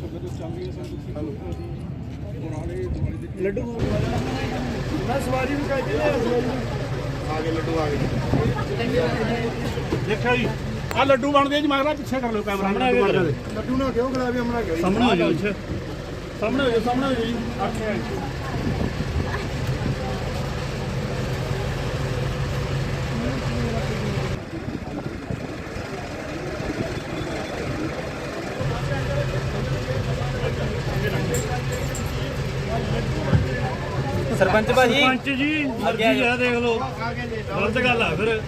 ਸੰਗਤ ਚਾਹੁੰਦੀ ਹੈ ਸਾਨੂੰ ਪੁਰਾਣੇ ਦਿਵਾਲੀ ਦੇ ਲੱਡੂ ਮੈਂ ਸਵਾਰੀ ਵੀ ਆ ਗਏ ਲੱਡੂ ਆ ਗਏ ਦੇਖਿਆ ਜੀ ਆ ਲੱਡੂ ਬਣਦੇ ਆ। ਜੀ ਮਗਰਾ ਪਿੱਛੇ ਕਰ ਲਓ ਕੈਮਰਾ। ਲੱਡੂ ਨਾ ਕਿਉਂ ਗੁਲਾਬੀ ਅਮਰਾ ਕਿਉਂ? ਸਾਹਮਣੇ ਹੋ ਜਾਓ ਸਾਹਮਣੇ ਹੋ ਜਾਓ ਸਾਹਮਣੇ ਹੋ ਜਾਓ ਜੀ। ਸਰਪੰਚ ਭਾਜੀ? ਪੰਚ ਜੀ ਮਰਜ਼ੀ ਆ ਦੇਖ ਲਓ। ਗਲਤ ਗੱਲ ਆ ਫਿਰ।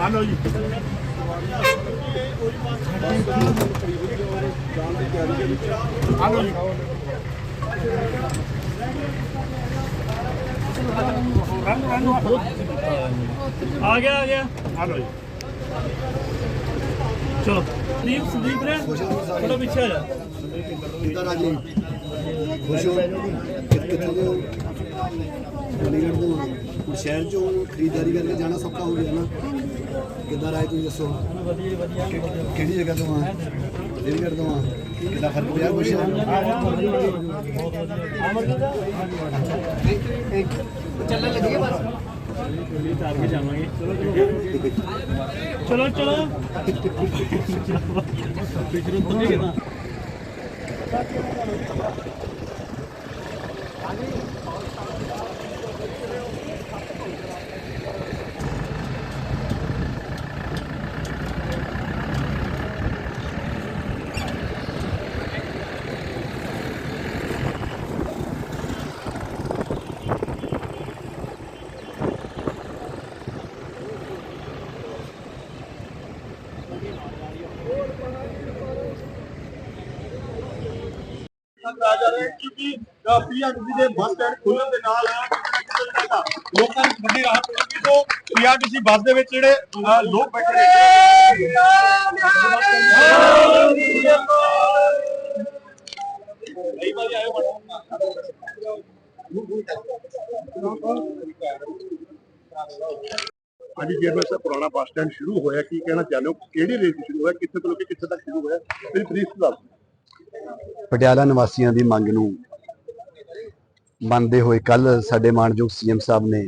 ਆ ਲਓ ਜੀ। ਆ ਲਓ ਜੀ। ਆ ਗਿਆ ਆ ਗਿਆ। ਆ ਲਓ ਜੀ। ਚਲੋ। ਸੰਦੀਪ ਸੰਦੀਪ ਨੇ ਥੋੜਾ ਪਿੱਛੇ ਆ ਜਾ। ਕਿੱਦਾਂ ਰਾਜੀ? ਖੁਸ਼ ਹੋ? ਕਿ- ਕਿੱਥੋਂ ਦੇ ਹੋ? ਚੰਡੀਗੜ੍ਹ ਤੋਂ? ਹਾਂ। ਹੁਣ ਸ਼ਹਿਰ ਚੋਂ ਖਰੀਦਦਾਰੀ ਕਰਕੇ ਜਾਣਾ ਸੌਖਾ ਹੋ ਗਿਆ ਨਾ। ਕਿੱਦਾਂ ਰਾਏ ਤੁਸੀਂ ਦੱਸੋ? ਕਿਹੜੀ ਜਗ੍ਹਾ ਤੋਂ ਆ? ਦਿੱਲੀਗੜ੍ਹ ਤੋਂ ਆ? ਕਿੱਦਾਂ ਫ਼ਰਕ ਪਿਆ ਕੁਛ? ਚਲੋ ਚਲੋ। ਰਾਜਾ ਰਹੇ ਕਿਉਂਕਿ ਪੀਆਰਟੀਸੀ ਦੇ ਬੱਸ ਸਟੈਂਡ ਖੁੱਲਣ ਦੇ ਨਾਲ ਲੋਕਾਂ ਨੂੰ ਵੱਡੀ ਰਾਹਤ ਮਿਲੇਗੀ ਤੋਂ ਪੀਆਰਟੀਸੀ ਬੱਸ ਦੇ ਵਿੱਚ ਜਿਹੜੇ ਲੋਕ ਬੈਠੇ ਨੇ। ਨਹੀਂ ਭਾਜੀ ਆਇਓ ਹਾਂਜੀ ਜੇਰਮਨ ਪੁਰਾਣਾ ਬੱਸ ਸਟੈਂਡ ਸ਼ੁਰੂ ਹੋਇਆ, ਕੀ ਕਹਿਣਾ ਚਾਹੁੰਦੇ ਹੋ? ਕਿਹੜੀ ਰੇਟ ਸ਼ੁਰੂ ਹੋਇਆ, ਕਿੱਥੇ ਤੋਂ ਲੈ ਕੇ ਕਿੱਥੇ ਤੱਕ ਸ਼ੁਰੂ ਹੋਇਆ? ਮੇਰੀ ਤਰੀਕ ਦੱਸ ਪਟਿਆਲਾ ਨਿਵਾਸੀਆਂ ਦੀ ਮੰਗ ਨੂੰ ਮੰਨਦੇ ਹੋਏ ਕੱਲ ਸਾਡੇ ਮਾਨਯੋਗ ਸੀਐਮ ਸਾਹਿਬ ਨੇ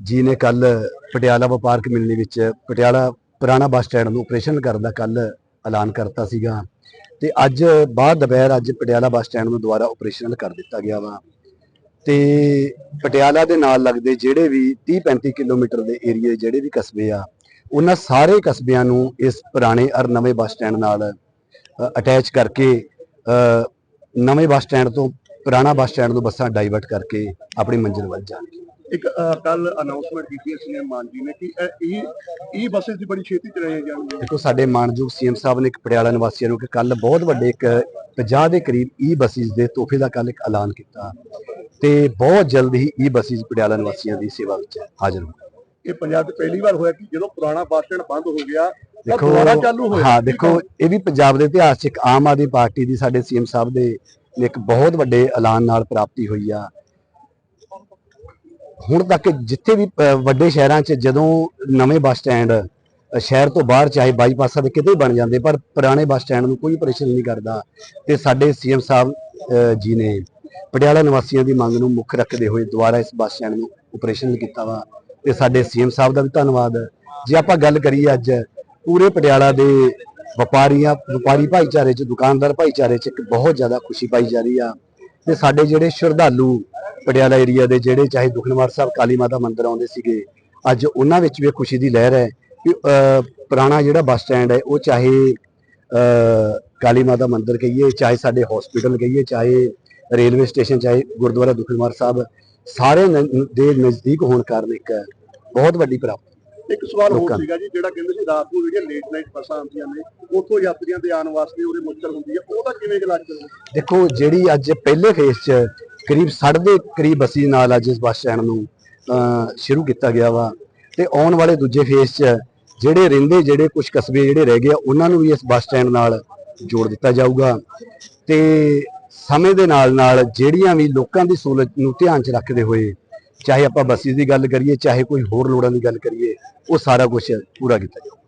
ਜੀ ਨੇ ਕੱਲ ਪਟਿਆਲਾ ਵਪਾਰਕ ਮਿਲਣੀ ਵਿੱਚ ਪਟਿਆਲਾ ਪੁਰਾਣਾ ਬੱਸ ਸਟੈਂਡ ਨੂੰ ਆਪਰੇਸ਼ਨ ਕਰਨ ਦਾ ਕੱਲ ਐਲਾਨ ਕਰਤਾ ਸੀਗਾ ਤੇ ਅੱਜ ਬਾਅਦ ਦੁਪਹਿਰ ਅੱਜ ਪਟਿਆਲਾ ਬੱਸ ਸਟੈਂਡ ਨੂੰ ਦੁਬਾਰਾ ਆਪਰੇਸ਼ਨਲ ਕਰ ਦਿੱਤਾ ਗਿਆ ਵਾ। ਤੇ ਪਟਿਆਲਾ ਦੇ ਨਾਲ ਲੱਗਦੇ ਜਿਹੜੇ ਵੀ 30 35 ਕਿਲੋਮੀਟਰ ਦੇ ਏਰੀਏ ਜਿਹੜੇ ਵੀ ਕਸਬੇ ਆ, ਉਹਨਾਂ ਸਾਰੇ ਕਸਬਿਆਂ ਨੂੰ ਇਸ ਪੁਰਾਣੇ ਔਰ ਨਵੇਂ ਬੱਸ ਸਟੈਂਡ ਨਾਲ ਅਟੈਚ ਕਰਕੇ ਨਵੇਂ ਬੱਸ ਸਟੈਂਡ ਤੋਂ ਪੁਰਾਣਾ ਬੱਸ ਸਟੈਂਡ ਨੂੰ ਬੱਸਾਂ ਡਾਈਵਰਟ ਕਰਕੇ ਆਪਣੀ ਮੰਜ਼ਿਲ ਵੱਲ ਜਾਣਗੇ ਇੱਕ ਕੱਲ ਅਨਾਉਂਸਮੈਂਟ ਕੀਤੀ ਹੈ ਸੀਐਮ ਮਾਨ ਜੀ ਨੇ ਕਿ ਇਹ ਇਹ ਬੱਸਸ ਦੀ ਬੜੀ ਛੇਤੀ ਚਲਾਈਆਂ ਜਾਣਗੀਆਂ। ਦੇਖੋ ਸਾਡੇ ਮਾਨਯੋਗ ਸੀਐਮ ਸਾਹਿਬ ਨੇ ਇੱਕ ਪਟਿਆਲਾ ਨਿਵਾਸੀਆਂ ਨੂੰ ਕਿ ਕੱਲ ਬਹੁਤ ਵੱਡੇ ਇੱਕ 50 ਦੇ ਕਰੀਬ ਈ ਬੱਸਿਸ ਦੇ ਤੋਹਫੇ ਦਾ ਕੱਲ ਇੱਕ ਐਲਾਨ ਕੀਤਾ। ਤੇ ਬਹੁਤ ਜਲਦ ਹੀ ਈ ਬੱਸਿਸ ਪਟਿਆਲਾ ਨਿਵਾਸੀਆਂ ਦੀ ਸੇਵਾ ਵਿੱਚ ਹਾਜ਼ਰ ਹੋਣ। ਇਹ ਪੰਜਾਬ 'ਚ ਪਹਿਲੀ ਵਾਰ ਹੋਇਆ ਕਿ ਜਦੋਂ ਪੁਰਾਣਾ ਬੱਸ ਸਟੈਂਡ ਬੰਦ ਹੋ ਗਿਆ ਤਾਂ ਦੇਖੋ ਦੁਬਾਰਾ ਚਾਲੂ ਹੋਇਆ। ਹਾਂ ਦੇਖੋ ਇਹ ਵੀ ਪੰਜਾਬ ਦੇ ਇਤਿਹਾਸ 'ਚ ਇੱਕ ਆਮ ਆਦਮੀ ਪਾਰਟੀ ਦੀ ਸਾਡੇ ਸੀਐਮ ਸਾਹਿਬ ਦੇ ਨੇ ਇੱਕ ਬਹੁਤ ਵੱਡੇ ਐਲਾਨ ਨਾਲ ਪ੍ਰਾਪਤੀ ਹੋਈ ਆ। ਹੁਣ ਤੱਕ ਜਿੱਥੇ ਵੀ ਵੱਡੇ ਸ਼ਹਿਰਾਂ 'ਚ ਜਦੋਂ ਨਵੇਂ ਬੱਸ ਸਟੈਂਡ ਸ਼ਹਿਰ ਤੋਂ ਬਾਹਰ ਚਾਹੇ ਬਾਈਪਾਸਾਂ ਦੇ ਕਿਤੇ ਬਣ ਜਾਂਦੇ ਪਰ ਪੁਰਾਣੇ ਬੱਸ ਸਟੈਂਡ ਨੂੰ ਕੋਈ ਪਰੇਸ਼ਾਨ ਨਹੀਂ ਕਰਦਾ ਤੇ ਸਾਡੇ ਸੀਐਮ ਸਾਹਿਬ ਜੀ ਨੇ ਪਟਿਆਲਾ ਨਿਵਾਸੀਆਂ ਦੀ ਮੰਗ ਨੂੰ ਮੁੱਖ ਰੱਖਦੇ ਹੋਏ ਦੁਬਾਰਾ ਇਸ ਬੱਸ ਸਟੈਂਡ ਨੂੰ ਆਪਰੇਸ਼ਨ ਕੀਤਾ ਵਾ। ਤੇ ਸਾਡੇ ਸੀਐਮ ਸਾਹਿਬ ਦਾ ਵੀ ਧੰਨਵਾਦ। ਜੇ ਆਪਾਂ ਗੱਲ ਕਰੀਏ ਅੱਜ ਪੂਰੇ ਪਟਿਆਲਾ ਦੇ ਵਪਾਰੀਆਂ, ਵਪਾਰੀ ਭਾਈਚਾਰੇ 'ਚ, ਦੁਕਾਨਦਾਰ ਭਾਈਚਾਰੇ 'ਚ ਇੱਕ ਬਹੁਤ ਜ਼ਿਆਦਾ ਖੁਸ਼ੀ ਪਾਈ ਜਾ ਰਹੀ ਆ। ਤੇ ਸਾਡੇ ਜਿਹੜੇ ਸ਼ਰਧਾਲੂ ਪਟਿਆਲਾ ਏਰੀਆ ਦੇ ਜਿਹੜੇ ਚਾਹੇ ਦੁਖਨਿਵਾਰ ਸਾਹਿਬ, ਕਾਲੀ ਮਾਤਾ ਮੰਦਿਰ ਆਉਂਦੇ ਸੀਗੇ, ਅੱਜ ਉਹਨਾਂ ਵਿੱਚ ਵੀ ਇਹ ਖੁਸ਼ੀ ਦੀ ਲਹਿਰ ਹੈ ਕਿ ਪੁਰਾਣਾ ਜਿਹੜਾ ਬੱਸ ਸਟੈਂਡ ਹੈ, ਉਹ ਚਾਹੇ ਕਾਲੀ ਮਾਤਾ ਮੰਦਿਰ ਕਹੀਏ, ਚਾਹੇ ਸਾਡੇ ਹਸਪੀਟਲ ਕਹੀਏ, ਚਾਹੇ ਰੇਲਵੇ ਸਟੇਸ਼ਨ ਚਾਹੇ ਗੁਰਦੁਆਰਾ ਦੁਖਨਿਵਾਰ ਸਾਹਿਬ, ਸਾਰੇ ਨ- ਦੇ ਨਜ਼ਦੀਕ ਹੋਣ ਕਾਰਨ ਇੱਕ ਬਹੁਤ ਵੱਡੀ ਪ੍ਰਾਪਤੀ ਇੱਕ ਸਵਾਲ ਹੋਰ ਲੋਕਾਂ। ਸੀਗਾ ਜੀ ਜਿਹੜਾ ਕਹਿੰਦੇ ਸੀ ਰਾਤ ਨੂੰ ਜਿਹੜੀਆਂ ਲੇਟ ਨਾਈਟ ਬੱਸਾਂ ਆਉਂਦੀਆਂ ਨੇ ਉੱਥੋਂ ਯਾਤਰੀਆਂ ਦੇ ਆਉਣ ਵਾਸਤੇ ਉਹਦੇ ਮੁਸ਼ਕਲ ਹੁੰਦੀ ਹੈ ਉਹਦਾ ਕਿਵੇਂ ਇਲਾਜ ਕਰੋਗੇ ਦੇਖੋ ਜਿਹੜੀ ਅੱਜ ਪਹਿਲੇ ਫੇਸ 'ਚ ਕਰੀਬ 60 ਦੇ ਕਰੀਬ ਬੱਸੀ ਨਾਲ ਅੱਜ ਇਸ ਬੱਸ ਸਟੈਂਡ ਨੂੰ ਅਹ, ਸ਼ੁਰੂ ਕੀਤਾ ਗਿਆ ਵਾ ਤੇ ਆਉਣ ਵਾਲੇ ਦੂਜੇ ਫੇਸ 'ਚ ਜਿਹੜੇ ਰਹਿੰਦੇ ਜਿਹੜੇ ਕੁਝ ਕਸਬੇ ਜਿਹੜੇ ਰਹਿ ਗਏ ਆ, ਉਹਨਾਂ ਨੂੰ ਵੀ ਇਸ ਬੱਸ ਸਟੈਂਡ ਨਾਲ ਜੋੜ ਦਿੱਤਾ ਜਾਊਗਾ ਤੇ ਸਮੇਂ ਦੇ ਨਾਲ ਨਾਲ ਜਿਹੜੀਆਂ ਵੀ ਲੋਕਾਂ ਦੀ ਸਹੂਲਤ ਨੂੰ ਧਿਆਨ 'ਚ ਰੱਖਦੇ ਹੋਏ ਚਾਹੇ ਆਪਾਂ ਬੱਸਿਸ ਦੀ ਗੱਲ ਕਰੀਏ, ਚਾਹੇ ਕੋਈ ਹੋਰ ਲੋੜਾਂ ਦੀ ਗੱਲ ਕਰੀਏ, ਉਹ ਸਾਰਾ ਕੁਝ ਪੂਰਾ ਕੀਤਾ ਜਾਊਗਾ